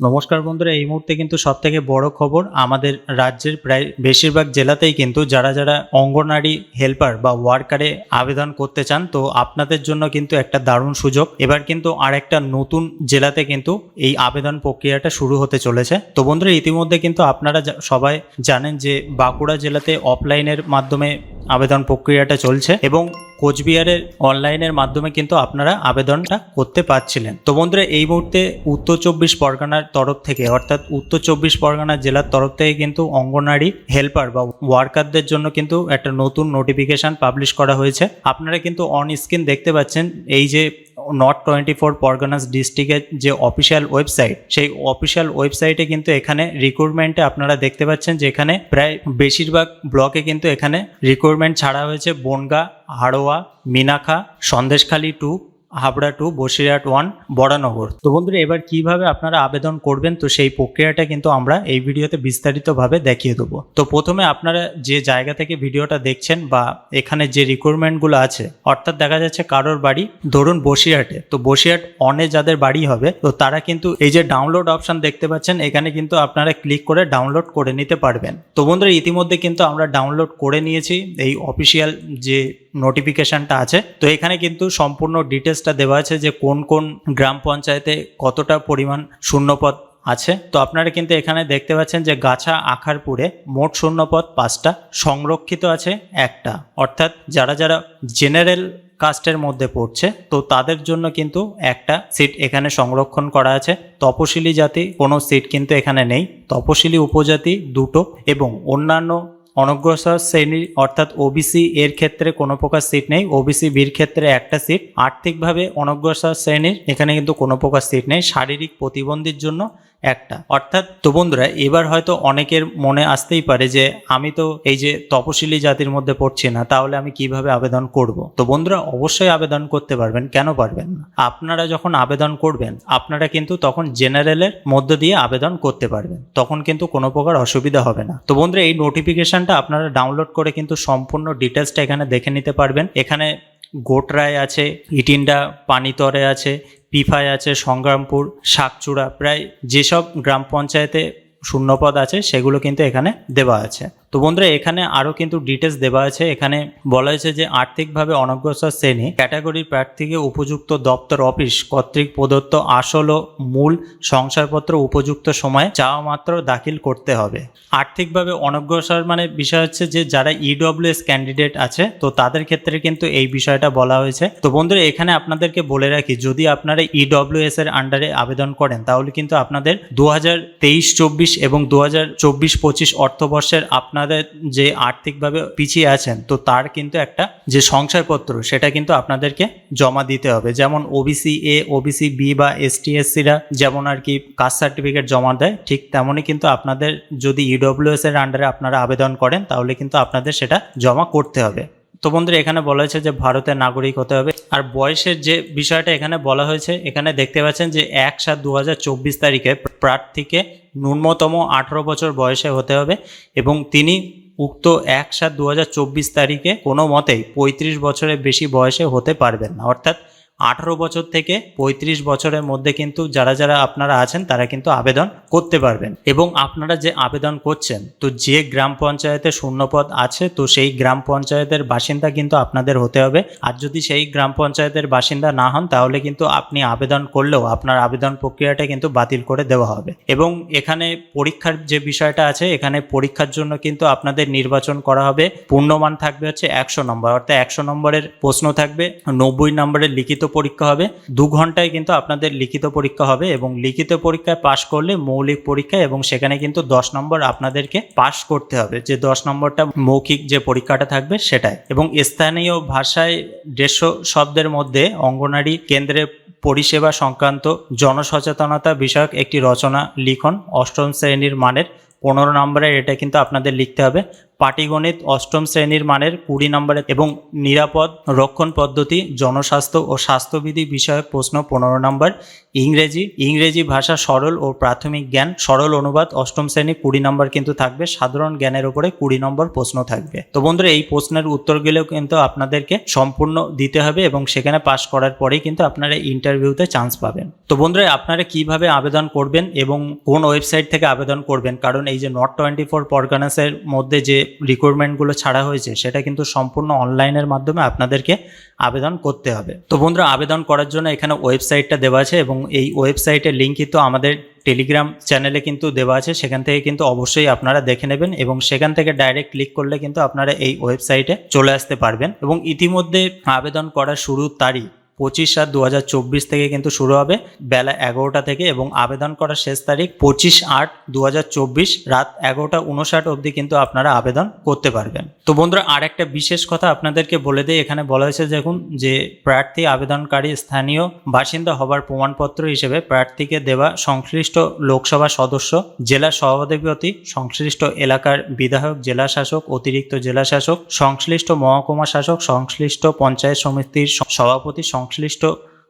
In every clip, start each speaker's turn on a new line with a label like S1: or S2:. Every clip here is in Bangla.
S1: নমস্কার বন্ধুরা, এই মুহূর্তে কিন্তু সব থেকে বড় খবর আমাদের রাজ্যের প্রায় বেশিরভাগ জেলাতেই কিন্তু যারা যারা অঙ্গনারী হেল্পার বা ওয়ার্কারে আবেদন করতে চান, তো আপনাদের জন্য কিন্তু একটা দারুণ সুযোগ। এবার কিন্তু আর একটা নতুন জেলাতে কিন্তু এই আবেদন প্রক্রিয়াটা শুরু হতে চলেছে। তো বন্ধুরা, ইতিমধ্যে কিন্তু আপনারা সবাই জানেন যে বাঁকুড়া জেলাতে অফলাইনের মাধ্যমে আবেদন প্রক্রিয়াটা চলছে এবং কোচবিহারের অনলাইনের মাধ্যমে কিন্তু আপনারা আবেদনটা করতে পারছিলেন। তো বন্ধুরা, এই মুহূর্তে উত্তর চব্বিশ পরগনার তরফ থেকে, অর্থাৎ উত্তর চব্বিশ পরগনা জেলার তরফ থেকে কিন্তু অঙ্গনারী হেল্পার বা ওয়ার্কারদের জন্য কিন্তু একটা নতুন নোটিফিকেশন পাবলিশ করা হয়েছে। আপনারা কিন্তু অন স্ক্রিন দেখতে পাচ্ছেন, এই যে নর্থ টোয়েন্টি ফোর পরগনাস ডিস্ট্রিক্টের যে অফিসিয়াল ওয়েবসাইট সেই অফিসিয়াল ওয়েবসাইটে কিন্তু এখানে রিক্রুটমেন্টে আপনারা দেখতে পাচ্ছেন যে এখানে প্রায় বেশিরভাগ ব্লকে কিন্তু এখানে রিক্রুটমেন্ট ছাড়া হয়েছে। Bongaon, Haroa Minakhan Sandeshkhali two Habra two Basirhat one Baranagar. তো বন্ধুরা, এবার কীভাবে আপনারা আবেদন করবেন, তো সেই প্রক্রিয়াটা কিন্তু আমরা এই ভিডিওতে বিস্তারিতভাবে দেখিয়ে দেবো। তো প্রথমে আপনারা যে জায়গা থেকে ভিডিওটা দেখছেন বা এখানে যে রিক্রুটমেন্টগুলো আছে, অর্থাৎ দেখা যাচ্ছে কারোর বাড়ি, ধরুন বসিরহাটে, তো বসিরহাট অনে যাদের বাড়ি হবে, তো তারা কিন্তু এই যে ডাউনলোড অপশন দেখতে পাচ্ছেন, এখানে কিন্তু আপনারা ক্লিক করে ডাউনলোড করে নিতে পারবেন। তো বন্ধুরা, ইতিমধ্যে কিন্তু আমরা ডাউনলোড করে নিয়েছি, এই অফিসিয়াল যে নোটিফিকেশনটা আছে, তো এখানে কিন্তু সম্পূর্ণ ডিটেলসটা দেওয়া আছে যে কোন কোন গ্রাম পঞ্চায়েতে কতটা পরিমাণ শূন্যপদ আছে। তো আপনারা কিন্তু এখানে দেখতে পাচ্ছেন যে গাছা আখারপুরে মোট শূন্যপদ পাঁচটা, সংরক্ষিত আছে একটা। অর্থাৎ যারা যারা জেনারেল কাস্টের মধ্যে পড়ছে, তো তাদের জন্য কিন্তু একটা সিট এখানে সংরক্ষণ করা আছে। তপশিলি জাতি কোনো সিট কিন্তু এখানে নেই। তপশিলি উপজাতি দুটো এবং অন্যান্য অনগ্রসর শ্রেণি অর্থাৎ ওবিসি এর ক্ষেত্রে কোনো প্রকার সিট নেই। ওবিসি বির ক্ষেত্রে একটা সিট আর্থিকভাবে অনগ্রসর শ্রেণির এখানে কিন্তু কোনো প্রকার সিট নেই। শারীরিক প্রতিবন্ধীর জন্য একটা। অর্থাৎ তো বন্ধুরা, এবার হয়তো অনেকের মনে আসতেই পারে যে, আমি তো এই যে তপশিলি জাতির মধ্যে পড়ছি না, তাহলে আমি কীভাবে আবেদন করব? তো বন্ধুরা, অবশ্যই আবেদন করতে পারবেন, কেন পারবেন না? আপনারা যখন আবেদন করবেন, আপনারা কিন্তু তখন জেনারেলের মধ্য দিয়ে আবেদন করতে পারবেন। তখন কিন্তু কোনো প্রকার অসুবিধা হবে না। তো বন্ধুরা, এই নোটিফিকেশনটা আপনারা ডাউনলোড করে কিন্তু সম্পূর্ণ ডিটেলসটা এখানে দেখে নিতে পারবেন। এখানে গোটরায় আছে, ইটিন্ডা পানিতরে আছে পিফায় আছে সংগ্রামপুর, শাকচূড়া, প্রায় যেসব গ্রাম পঞ্চায়েতে শূন্যপদ আছে, সেগুলো কিন্তু এখানে দেওয়া আছে। তো বন্ধুরা, এখানে আরও কিন্তু ডিটেলস দেওয়া আছে। এখানে বলা হয়েছে যে, আর্থিকভাবে অনগ্রসর শ্রেণি ক্যাটাগরির প্রার্থীকে উপযুক্ত দপ্তর অফিস কর্তৃক প্রদত্ত আসল ও মূল শংসাপত্র উপযুক্ত সময়ে চাওয়া মাত্র দাখিল করতে হবে। আর্থিকভাবে অনগ্রসর মানে বিষয় হচ্ছে যে, যারা ইডব্লিউএস ক্যান্ডিডেট আছে, তো তাদের ক্ষেত্রে কিন্তু এই বিষয়টা বলা হয়েছে। তো বন্ধুরা, এখানে আপনাদেরকে বলে রাখি, যদি আপনারা ইডব্লিউএস এর আন্ডারে আবেদন করেন, তাহলে কিন্তু আপনাদের দু হাজার তেইশ, চব্বিশ এবং দু হাজার চব্বিশ, পঁচিশ অর্থবর্ষের আপনাদের যে আর্থিকভাবে পিছিয়ে আছেন, তো তার কিন্তু একটা যে সংসারপত্র, সেটা কিন্তু আপনাদেরকে জমা দিতে হবে। যেমন ওবিসি এ ওবিসি বি বা এস টি এস সিরা যেমন আর কি কাস্ট সার্টিফিকেট জমা দেয়, ঠিক তেমনই কিন্তু আপনাদের যদি ইডব্লিউএস এর আন্ডারে আপনারা আবেদন করেন, তাহলে কিন্তু আপনাদের সেটা জমা করতে হবে। তো বন্ধুরা এখানে বলা হয়েছে যে ভারতের নাগরিক হতে হবে। আর বয়সের যে বিষয়টা এখানে বলা হয়েছে, এখানে দেখতে পাচ্ছেন যে এক সাত দু তারিখে প্রার্থীকে ন্যূনতম আঠারো বছর বয়সে হতে হবে এবং তিনি উক্ত এক সাত দু তারিখে কোনো মতেই পঁয়ত্রিশ বছরের বেশি বয়সে হতে পারবেন না। অর্থাৎ আঠারো বছর থেকে পঁয়ত্রিশ বছরের মধ্যে কিন্তু যারা যারা আপনারা আছেন, তারা কিন্তু আবেদন করতে পারবেন। এবং আপনারা যে আবেদন করছেন, তো যে গ্রাম পঞ্চায়েতে শূন্যপদ আছে, তো সেই গ্রাম পঞ্চায়েতের বাসিন্দা কিন্তু আপনাদের হতে হবে। আর যদি সেই গ্রাম পঞ্চায়েতের বাসিন্দা না হন, তাহলে কিন্তু আপনি আবেদন করলেও আপনার আবেদন প্রক্রিয়াটা কিন্তু বাতিল করে দেওয়া হবে। এবং এখানে পরীক্ষার যে বিষয়টা আছে, এখানে পরীক্ষার জন্য কিন্তু আপনাদের নির্বাচন করা হবে। পূর্ণমান থাকবে হচ্ছে একশো নম্বর, অর্থাৎ একশো নম্বরের প্রশ্ন থাকবে। নব্বই নম্বরের লিখিত পরীক্ষা হবে। দু ঘন্টায় কিন্তু আপনাদের লিখিত পরীক্ষা হবে এবং লিখিত পরীক্ষায় পাশ করলে মৌলিক পরীক্ষা এবং সেখানে কিন্তু দশ নম্বর আপনাদেরকে পাশ করতে হবে। যে দশ নম্বরটা মৌখিক যে পরীক্ষাটা থাকবে সেটাই। এবং স্থানীয় ভাষায় দেড়শো শব্দের মধ্যে অঙ্গনারী কেন্দ্রের পরিষেবা সংক্রান্ত জনসচেতনতা বিষয়ক একটি রচনা লিখন অষ্টম শ্রেণির মানের পনেরো নম্বরের এটা কিন্তু আপনাদের লিখতে হবে। পাটিগণিত অষ্টম শ্রেণির মানের কুড়ি নম্বরের এবং নিরাপদ রক্ষণ পদ্ধতি, জনস্বাস্থ্য ও স্বাস্থ্যবিধি বিষয়ক প্রশ্ন পনেরো নম্বর। ইংরেজি ইংরেজি ভাষা সরল ও প্রাথমিক জ্ঞান, সরল অনুবাদ অষ্টম শ্রেণি কুড়ি নম্বর কিন্তু থাকবে। সাধারণ জ্ঞানের উপরে কুড়ি নম্বর প্রশ্ন থাকবে। তো বন্ধুরা, এই প্রশ্নের উত্তরগুলো কিন্তু আপনাদেরকে সম্পূর্ণ দিতে হবে এবং সেখানে পাশ করার পরেই কিন্তু আপনারা ইন্টারভিউতে চান্স পাবেন। তো বন্ধুরা, আপনারা কীভাবে আবেদন করবেন এবং কোন ওয়েবসাইট থেকে আবেদন করবেন? কারণ এই যে নট টোয়েন্টি ফোর পরগানাসের মধ্যে যে রিক্রুটমেন্টগুলো ছাড়া হয়েছে, সেটা কিন্তু সম্পূর্ণ অনলাইনের মাধ্যমে আপনাদেরকে আবেদন করতে হবে। তো বন্ধুরা, আবেদন করার জন্য এখানে ওয়েবসাইটটা দেওয়া আছে এবং এই ওয়েবসাইটের লিঙ্ক কিন্তু আমাদের টেলিগ্রাম চ্যানেলে কিন্তু দেওয়া আছে। সেখান থেকে কিন্তু অবশ্যই আপনারা দেখে নেবেন এবং সেখান থেকে ডাইরেক্ট ক্লিক করলে কিন্তু আপনারা এই ওয়েবসাইটে চলে আসতে পারবেন এবং ইতিমধ্যে আবেদন করার শুরুর তারিখ পঁচিশ সাত দু থেকে কিন্তু শুরু হবে বেলা এগারোটা থেকে এবং আবেদন করার শেষ তারিখ পঁচিশ আট দু রাত এগারোটা উনষাট অবধি কিন্তু আপনারা আবেদন করতে পারবেন। তো বন্ধুরা আর একটা বিশেষ কথা আপনাদেরকে বলে দিই, এখানে বলা হয়েছে দেখুন যে প্রার্থী, আবেদনকারী, স্থানীয় বাসিন্দা হবার প্রমাণপত্র হিসেবে প্রার্থীকে দেওয়া সংশ্লিষ্ট লোকসভা সদস্য, জেলা সভাধিপতি, সংশ্লিষ্ট এলাকার বিধায়ক, জেলা শাসক, অতিরিক্ত জেলা শাসক, সংশ্লিষ্ট মহকুমা শাসক, সংশ্লিষ্ট পঞ্চায়েত সমিতির সভাপতি সংশ্লিষ্ট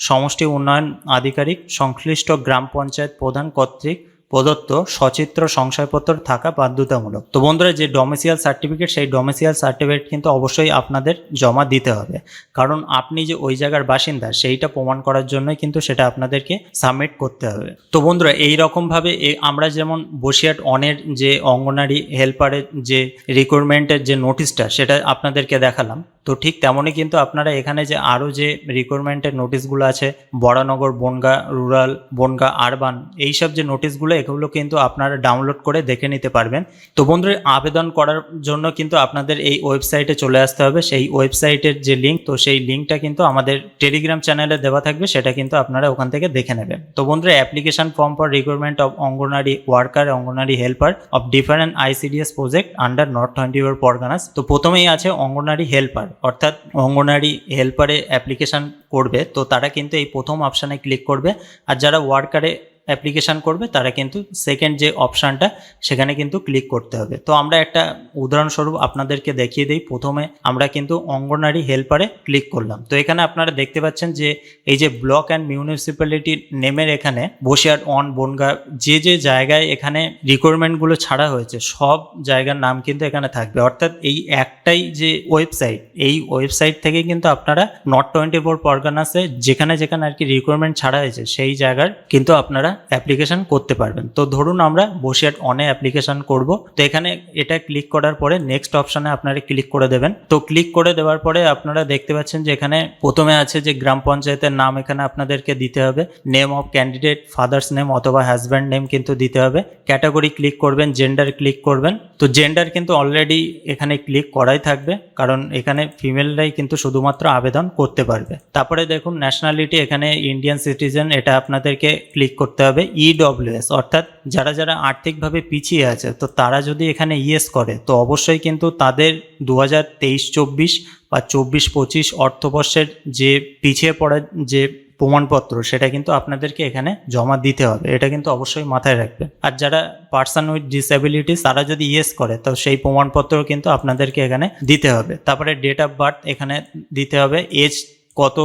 S1: সমষ্টি উন্নয়ন আধিকারিক সংশ্লিষ্ট গ্রাম পঞ্চায়েত প্রধান কর্তৃক প্রদত্ত সচিত্র সংশয়পত্র থাকা বাধ্যতামূলক। তো বন্ধুরা, যে ডোমেসিয়াল সার্টিফিকেট সেই ডোমেসিয়াল সার্টিফিকেট কিন্তু অবশ্যই আপনাদের জমা দিতে হবে। কারণ আপনি যে ওই জায়গার বাসিন্দা, সেইটা প্রমাণ করার জন্যই কিন্তু সেটা আপনাদেরকে সাবমিট করতে হবে। তো বন্ধুরা এই রকমভাবে আমরা যেমন বসিয়াট অনের যে অঙ্গনারী হেল্পারের যে রিক্রুটমেন্টের যে নোটিশটা সেটা আপনাদেরকে দেখালাম। তো ঠিক তেমনই কিন্তু আপনারা এখানে যে আরও যে রিক্রুটমেন্টের নোটিশগুলো আছে বরানগর বনগা রুরাল বনগা আরবান এইসব যে নোটিশগুলো এগুলো কিন্তু আপনারা ডাউনলোড করে দেখে নিতে পারবেন। তো বন্ধুরা, আবেদন করার জন্য কিন্তু আপনাদের এই ওয়েবসাইটে চলে আসতে হবে। সেই ওয়েবসাইটের যে লিঙ্ক তো সেই লিঙ্কটা কিন্তু আমাদের টেলিগ্রাম চ্যানেলে দেওয়া থাকবে। সেটা কিন্তু আপনারা ওখান থেকে দেখে নেবেন। তো বন্ধুরা application form for recruitment of anganwadi worker anganwadi helper of different ICDS project under North twenty four Parganas তো প্রথমেই আছে অঙ্গনারী হেল্পার অর্থাৎ অঙ্গনারী হেল্পারে অ্যাপ্লিকেশন করবে। তো তারা কিন্তু এই প্রথম অপশানে ক্লিক করবে। আর যারা ওয়ার্কারে অ্যাপ্লিকেশান করবে, তারা কিন্তু সেকেন্ড যে অপশানটা সেখানে কিন্তু ক্লিক করতে হবে। তো আমরা একটা উদাহরণস্বরূপ আপনাদেরকে দেখিয়ে দিই। প্রথমে আমরা কিন্তু অঙ্গনারী হেল্পারে ক্লিক করলাম। তো এখানে আপনারা দেখতে পাচ্ছেন যে, এই যে ব্লক অ্যান্ড মিউনিসিপ্যালিটি নেমের এখানে বসিয়ার অন বনগা, যে যে জায়গায় এখানে রিকোয়ারমেন্টগুলো ছাড়া হয়েছে, সব জায়গার নাম কিন্তু এখানে থাকবে। অর্থাৎ এই একটাই যে ওয়েবসাইট এই ওয়েবসাইট থেকে কিন্তু আপনারা নট টোয়েন্টি ফোর পরগানাসে যেখানে যেখানে আর কি রিকোয়ারমেন্ট ছাড়া হয়েছে, সেই জায়গার কিন্তু আপনারা অ্যাপ্লিকেশন করতে পারবেন। তো ধরুন আমরা বসিয়াট অনে অ্যাপ্লিকেশন করব। তো এখানে এটা ক্লিক করার পরে নেক্সট অপশানে আপনারা ক্লিক করে দেবেন। তো ক্লিক করে দেওয়ার পরে আপনারা দেখতে পাচ্ছেন যে এখানে প্রথমে আছে যে গ্রাম পঞ্চায়েতের নাম এখানে আপনাদেরকে দিতে হবে। Name of candidate father's name অথবা হাজব্যান্ড নেম কিন্তু দিতে হবে। ক্যাটাগরি ক্লিক করবেন জেন্ডার ক্লিক করবেন। তো জেন্ডার কিন্তু অলরেডি এখানে ক্লিক করাই থাকবে। কারণ এখানে ফিমেলরাই কিন্তু শুধুমাত্র আবেদন করতে পারবে। তারপরে দেখুন ন্যাশনালিটি এখানে ইন্ডিয়ান সিটিজেন এটা আপনাদেরকে ক্লিক করতে হবে ইডব্লিউএস অর্থাৎ যারা যারা আর্থিকভাবে পিছিয়ে আছে, তো তারা যদি এখানে ইয়েস করে, তো অবশ্যই কিন্তু তাদের দু হাজার তেইশ চব্বিশ বা চব্বিশ পঁচিশ অর্থবর্ষের যে পিছিয়ে পড়ার যে প্রমাণপত্র, সেটা কিন্তু আপনাদেরকে এখানে জমা দিতে হবে। এটা কিন্তু অবশ্যই মাথায় রাখবেন। আর যারা পার্সন উইথ ডিসএবিলিটিস তারা যদি ইয়েস করে, তো সেই প্রমাণপত্র কিন্তু আপনাদেরকে এখানে দিতে হবে। তারপরে ডেট অফ বার্থ এখানে দিতে হবে। এজ কত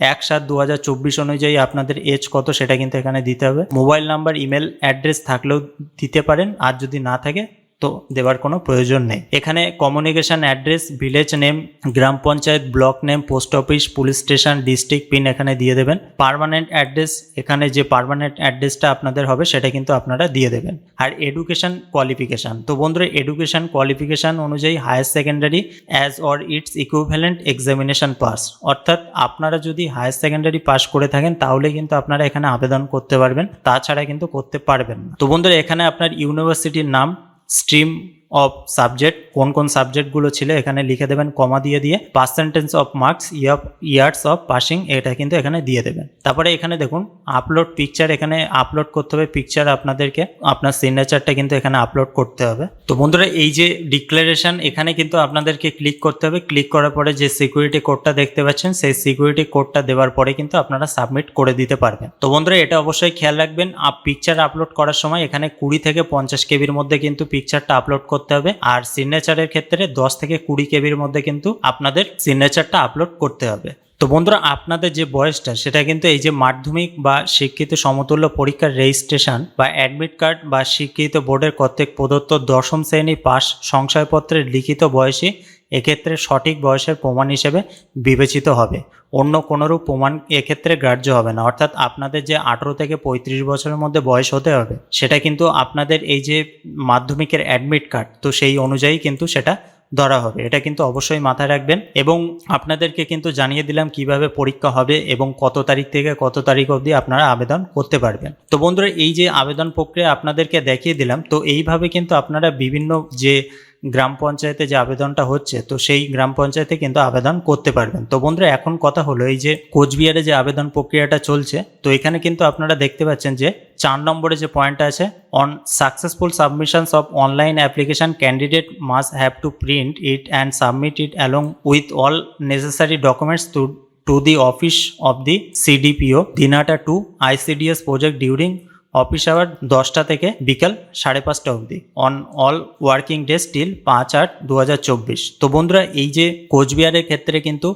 S1: এক সাত দু হাজার চব্বিশ অনুযায়ী আপনাদের এজ কত সেটা কিন্তু এখানে দিতে হবে। মোবাইল নাম্বার ইমেল অ্যাড্রেস থাকলেও দিতে পারেন। আর যদি না থাকে তো দেওয়ার কোনো প্রয়োজন নেই। এখানে communication address village name gram panchayat block name post office police station district pin এখানে দিয়ে দেবেন। পারমানেন্ট অ্যাড্রেস এখানে যে পার্মানেন্ট অ্যাড্রেসটা আপনাদের হবে সেটা কিন্তু আপনারা দিয়ে দেবেন। আর এডুকেশন কোয়ালিফিকেশান তো বন্ধুরা এডুকেশন কোয়ালিফিকেশান অনুযায়ী higher secondary as or its equivalent examination pass অর্থাৎ আপনারা যদি হায়ার সেকেন্ডারি পাস করে থাকেন তাহলে কিন্তু আপনারা এখানে আবেদন করতে পারবেন, তাছাড়া কিন্তু করতে পারবেন না। তো বন্ধুরা এখানে আপনার ইউনিভার্সিটির নাম স্ট্রিম অফ সাবজেক্ট কোন কোন সাবজেক্টগুলো ছিল, এখানে লিখে দেবেন কমা দিয়ে দিয়ে percentage of marks year years of passing এটা কিন্তু এখানে দিয়ে দেবেন। তারপরে এখানে দেখুন আপলোড পিকচার এখানে আপলোড করতে হবে পিকচার আপনাদেরকে, আপনার সিগনেচারটা কিন্তু এখানে আপলোড করতে হবে। তো বন্ধুরা, এই যে ডিক্লারেশন এখানে কিন্তু আপনাদেরকে ক্লিক করতে হবে। ক্লিক করার পরে যে সিকিউরিটি কোডটা দেখতে পাচ্ছেন, সেই সিকিউরিটি কোডটা দেওয়ার পরে কিন্তু আপনারা সাবমিট করে দিতে পারবেন। তো বন্ধুরা, এটা অবশ্যই খেয়াল রাখবেন পিকচার আপলোড করার সময় এখানে কুড়ি থেকে পঞ্চাশ কেবির মধ্যে কিন্তু পিকচারটা আপলোড করতে হবে। আর সিগনেচারের ক্ষেত্রে দশ থেকে কুড়ি কেবির মধ্যে কিন্তু আপনাদের সিগনেচারটা আপলোড করতে হবে। তো বন্ধুরা, আপনাদের যে বয়সটা, সেটা কিন্তু এই যে মাধ্যমিক বা শিক্ষিত সমতুল্য পরীক্ষার রেজিস্ট্রেশন বা অ্যাডমিট কার্ড বা শিক্ষিত বোর্ডের কর্তৃক প্রদত্ত দশম শ্রেণি পাস সংশয়পত্রের লিখিত বয়সী এক্ষেত্রে সঠিক বয়সের প্রমাণ হিসেবে বিবেচিত হবে। অন্য কোনোরূপ প্রমাণ এক্ষেত্রে গ্রাহ্য হবে না। অর্থাৎ আপনাদের যে আঠেরো থেকে পঁয়ত্রিশ বছরের মধ্যে বয়স হতে হবে, সেটা কিন্তু আপনাদের এই যে মাধ্যমিকের অ্যাডমিট কার্ড তো সেই অনুযায়ী কিন্তু সেটা ধরা হবে। এটা কিন্তু অবশ্যই মাথায় রাখবেন এবং আপনাদেরকে কিন্তু জানিয়ে দিলাম কীভাবে পরীক্ষা হবে এবং কত তারিখ থেকে কত তারিখ অবধি আপনারা আবেদন করতে পারবেন। তো বন্ধুরা, এই যে আবেদন প্রক্রিয়া আপনাদেরকে দেখিয়ে দিলাম, তো এইভাবে কিন্তু আপনারা বিভিন্ন যে গ্রাম পঞ্চায়েতে যে আবেদনটা হচ্ছে, তো সেই গ্রাম পঞ্চায়েতে কিন্তু আবেদন করতে পারবেন। তো বন্ধুরা, এখন কথা হলো এই যে কোচবিহারে যে আবেদন প্রক্রিয়াটা চলছে, তো এখানে কিন্তু আপনারা দেখতে পাচ্ছেন যে চার নম্বরে যে পয়েন্ট আছে on successful submissions of online application candidate must have to print it and submit it along with all necessary documents to to the office of the CDPO Dinhata to ICDS project during office hour দশটা থেকে বিকাল সাড়ে পাঁচটা অবধি। On all working day still পাঁচ আট দু তো বন্ধুরা, এই যে কোচবিহারের ক্ষেত্রে কিন্তু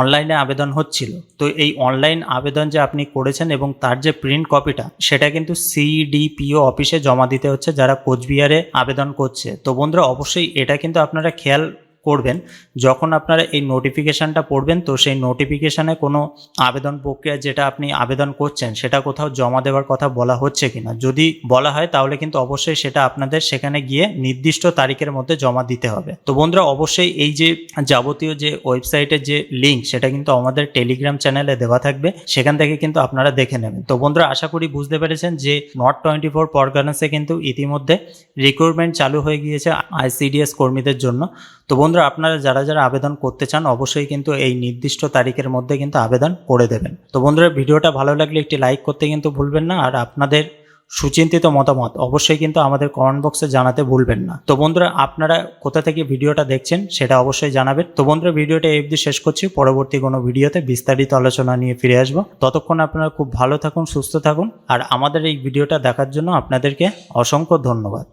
S1: অনলাইনে আবেদন হচ্ছিল। তো এই অনলাইন আবেদন যে আপনি করেছেন এবং তার যে প্রিন্ট কপিটা সেটা কিন্তু সিডিপিও অফিসে জমা দিতে হচ্ছে যারা কোচবিহারে আবেদন করছে। তো বন্ধুরা, অবশ্যই এটা কিন্তু আপনারা খেয়াল করবেন, যখন আপনারা এই নোটিফিকেশানটা পড়বেন, তো সেই নোটিফিকেশানে কোনো আবেদন প্রক্রিয়া যেটা আপনি আবেদন করছেন, সেটা কোথাও জমা দেওয়ার কথা বলা হচ্ছে কিনা? যদি বলা হয়, তাহলে কিন্তু অবশ্যই সেটা আপনাদের সেখানে গিয়ে নির্দিষ্ট তারিখের মধ্যে জমা দিতে হবে। তো বন্ধুরা, অবশ্যই এই যে যাবতীয় যে ওয়েবসাইটের যে লিঙ্ক সেটা কিন্তু আমাদের টেলিগ্রাম চ্যানেলে দেওয়া থাকবে। সেখান থেকে কিন্তু আপনারা দেখে নেবেন। তো বন্ধুরা, আশা করি বুঝতে পেরেছেন যে নট টোয়েন্টি ফোর পরগানাসে কিন্তু ইতিমধ্যে রিক্রুটমেন্ট চালু হয়ে গিয়েছে আইসিডিএস কর্মীদের জন্য। তো বন্ধুরা, আপনারা যারা যারা আবেদন করতে চান, অবশ্যই কিন্তু এই নির্দিষ্ট তারিখের মধ্যে কিন্তু আবেদন করে দেবেন। তো বন্ধুরা, ভিডিওটা ভালো লাগলে একটি লাইক করতে কিন্তু ভুলবেন না, আর আপনাদের সুচিন্তিত মতামত অবশ্যই কিন্তু আমাদের কমেন্ট বক্সে জানাতে ভুলবেন না। তো বন্ধুরা, আপনারা কোথা থেকে ভিডিওটা দেখছেন সেটা অবশ্যই জানাবেন। তো বন্ধুরা, ভিডিওটা এই অবধি শেষ করছি। পরবর্তী কোনো ভিডিওতে বিস্তারিত আলোচনা নিয়ে ফিরে আসব। ততক্ষণ আপনারা খুব ভালো থাকুন, সুস্থ থাকুন, আর আমাদের এই ভিডিওটা দেখার জন্য আপনাদেরকে অসংখ্য ধন্যবাদ।